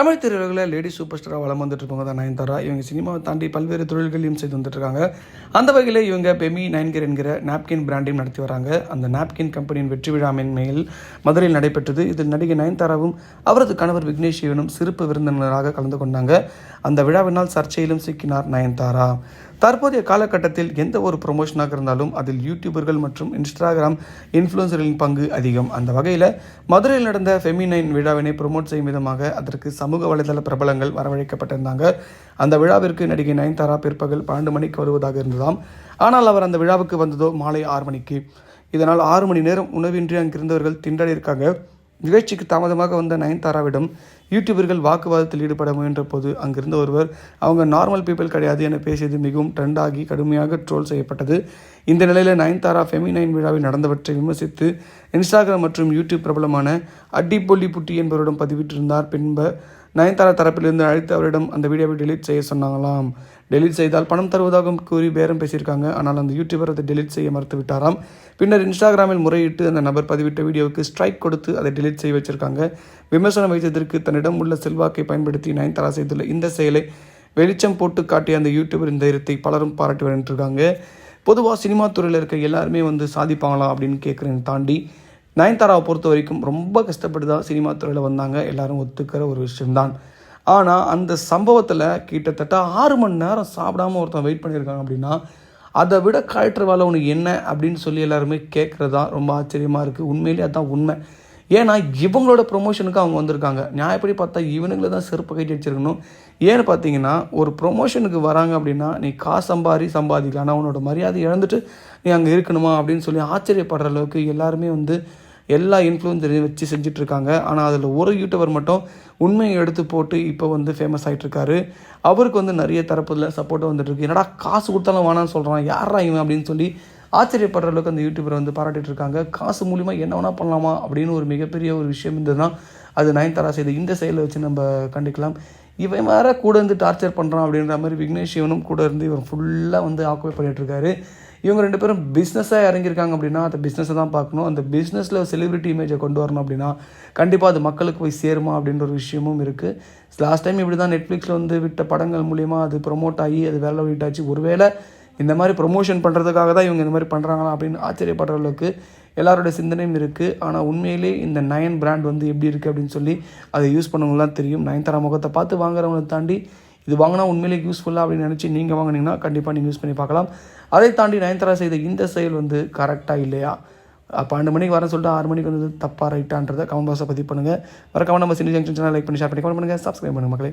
தமிழ் திரையுலகில் lady super ஸ்டாராக வளம் வந்துட்டு இருப்பவங்க தான் நயன்தாரா. இவங்க சினிமாவை தாண்டி பல்வேறு தொழில்களையும் செய்து வந்துட்டு இருக்காங்க அந்த வகையில் இவங்க பெமி நயன்கர் என்கிற நாப்கின் பிராண்டையும் நடத்தி வராங்க. அந்த நாப்கின் கம்பெனியின் வெற்றி விழா மென்மையில் மதுரையில் நடைபெற்றது. இதில் நடிகை நயன்தாராவும் அவரது கணவர் விக்னேஷ் சிவனும் சிறப்பு விருந்தினராக கலந்து கொண்டாங்க. அந்த விழாவினால் சர்ச்சையிலும் சிக்கினார் நயன்தாரா. தற்போதைய காலகட்டத்தில் எந்த ஒரு ப்ரொமோஷனாக இருந்தாலும் அதில் யூடியூபர்கள் மற்றும் இன்ஸ்டாகிராம் இன்ஃப்ளூன்சர்களின் பங்கு அதிகம். அந்த வகையில் மதுரையில் நடந்த ஃபெமினைன் விழாவினை ப்ரொமோட் செய்யும் விதமாக அதற்கு சமூக வலைதள பிரபலங்கள் வரவழைக்கப்பட்டிருந்தாங்க. அந்த விழாவிற்கு நடிகை நயன்தாரா பிற்பகல் பன்னெண்டு மணிக்கு வருவதாக இருந்ததாம். ஆனால் அவர் அந்த விழாவுக்கு வந்ததோ மாலை ஆறு மணிக்கு. இதனால் ஆறு மணி நேரம் உணவின்றி அங்கிருந்தவர்கள் திண்டாடியிருக்காங்க நிகழ்ச்சிக்கு தாமதமாக வந்த நயன்தாராவிடம் யூடியூபர்கள் வாக்குவாதத்தில் ஈடுபட முயன்ற போது அங்கிருந்த ஒருவர் அவங்க நார்மல் பீப்பிள் கிடையாது என பேசியது மிகவும் ட்ரெண்ட் ஆகி கடுமையாக ட்ரோல் செய்யப்பட்டது. இந்த நிலையில் நயன்தாரா ஃபெமினைன் விழாவில் நடந்தவற்றை விமர்சித்து இன்ஸ்டாகிராம் மற்றும் யூடியூப் பிரபலமான அட்டிப்பொல்லி புட்டி என்பவரிடம் பதிவிட்டிருந்தார். பின்பு நயன்தாரா தரப்பிலிருந்து அழைத்து அவரிடம் அந்த வீடியோவை டெலீட் செய்ய சொன்னாங்களாம். டெலீட் செய்தால் பணம் தருவதாகவும் கூறி பேரம் பேசியிருக்காங்க. ஆனால் அந்த யூடியூபர் அதை டெலீட் செய்ய மறுத்து விட்டாராம். பின்னர் இன்ஸ்டாகிராமில் முறையிட்டு அந்த நபர் பதிவிட்ட வீடியோவுக்கு ஸ்ட்ரைக் கொடுத்து அதை டெலீட் செய்ய வச்சிருக்காங்க. விமர்சனம் வைத்ததற்கு தன்னிடம் உள்ள செல்வாக்கை பயன்படுத்தி நயன்தாரா செய்துள்ள இந்த செயலை வெளிச்சம் போட்டு காட்டிய அந்த யூடியூபர் தைரியத்தை பலரும் பாராட்டி வருகின்றிருக்காங்க. பொதுவாக சினிமா துறையில் இருக்க எல்லாருமே வந்து சாதிப்பாங்களா அப்படின்னு கேட்குறேன் தாண்டி நயன்தாராவை பொறுத்த வரைக்கும் ரொம்ப கஷ்டப்பட்டு தான் சினிமா துறையில் வந்தாங்க. எல்லாரும் ஒத்துக்கிற ஒரு விஷயம்தான். ஆனால் அந்த சம்பவத்தில் கிட்டத்தட்ட ஆறு மணி நேரம் சாப்பிடாம ஒருத்தன் வெயிட் பண்ணியிருக்காங்க அப்படின்னா அதை விட கலெக்டர் வேலை உனக்கு என்ன அப்படின்னு சொல்லி எல்லாருமே கேட்குறது தான் ரொம்ப ஆச்சரியமாக இருக்குது உண்மையிலே அதுதான் உண்மை. ஏன்னா இவங்களோட ப்ரொமோஷனுக்கு அவங்க வந்திருக்காங்க. நியாயப்படி பார்த்தா இவனுங்களை தான் செருப்பு கட்டி வச்சிருக்கணும். ஏன்னு பார்த்தீங்கன்னா ஒரு ப்ரொமோஷனுக்கு வராங்க அப்படின்னா நீ காசு சம்பாரி சம்பாதிக்கலாம் ஆனால் உன்னோட மரியாதை இழந்துட்டு நீ அங்கே இருக்கணுமா அப்படின்னு சொல்லி ஆச்சரியப்படுற அளவுக்கு எல்லாருமே வந்து எல்லா இன்ஃப்ளூயன்சரையும் வச்சு செஞ்சுட்டு இருக்காங்க ஆனால் அதில் ஒரு யூடியூபர் மட்டும் உண்மையை எடுத்து போட்டு இப்போ வந்து ஃபேமஸ் ஆகிட்டு இருக்காரு அவருக்கு வந்து நிறைய தரப்புல சப்போர்ட் வந்துட்டு இருக்கு என்னடா காசு கொடுத்தாலும் வேணாம்னு சொல்கிறான் யாரா இவன் அப்படின்னு சொல்லி ஆச்சரியப்படுற அளவுக்கு அந்த யூடியூபரை வந்து பாராட்டிட்டு இருக்காங்க காசு மூலிமா என்ன வேணால் பண்ணலாமா அப்படின்னு ஒரு மிகப்பெரிய ஒரு விஷயம் இருந்ததுன்னா அது நயன்தாரா செய்து இந்த செயலை வச்சு நம்ம கண்டிக்கலாம். இவன் வேற கூட இருந்து டார்ச்சர் பண்ணுறான் அப்படின்ற மாதிரி விக்னேஷ் சிவனும் கூட இருந்து இவன் ஃபுல்லாக வந்து ஆக்குபை பண்ணிகிட்ருக்காரு இவங்க ரெண்டு பேரும் பிஸ்னஸாக இறங்கியிருக்காங்க அப்படின்னா அந்த பிஸ்னஸை தான் பார்க்கணும். அந்த பிஸ்னஸில் செலிபிரிட்டி இமேஜை கொண்டு வரணும் அப்படின்னா கண்டிப்பாக அது மக்களுக்கு போய் சேருமா அப்படின்ற ஒரு விஷயமும் இருக்குது லாஸ்ட் டைம் இப்படி தான் நெட்ஃப்ளிக்ஸில் வந்து விட்ட படங்கள் மூலிமா அது ப்ரொமோட் ஆகி அது வேலை விட்டாச்சு ஒருவேளை இந்த மாதிரி ப்ரொமோஷன் பண்ணுறதுக்காக தான் இவங்க இந்த மாதிரி பண்ணுறாங்களா அப்படின்னு ஆச்சரியப்படுற அளவுக்கு எல்லாரோட சிந்தனையும் இருக்குது ஆனால் உண்மையிலே இந்த நயன் பிராண்ட் வந்து எப்படி இருக்குது அப்படின்னு சொல்லி அதை யூஸ் பண்ணவங்களாம் தெரியும். நயன்தாரா முகத்தை பார்த்து வாங்குறவங்களை தாண்டி இது வாங்கினா உண்மையிலே யூஸ்ஃபுல்லாக அப்படின்னு நினச்சி நீங்கள் வாங்கினீங்கன்னா கண்டிப்பாக நீங்கள் யூஸ் பண்ணி பார்க்கலாம். அதை தாண்டி நயன்தாரா செய்த இந்த செயல் வந்து கரெக்டாக இல்லையா? பன்னெண்டு மணிக்கு வரேன் சொல்லிட்டு ஆறு மணிக்கு வந்து தப்பாக ரைட்டான்றதை கமெண்ட் பாக்ஸை பதிவு பண்ணுங்கள் மறக்காம நம்ம சினி ஜங்ஷன் சேனல் லைக் பண்ணி ஷேர் பண்ணி கமெண்ட் பண்ணுங்கள் சப்ஸ்கிரைப் பண்ணுங்கள் மக்களே.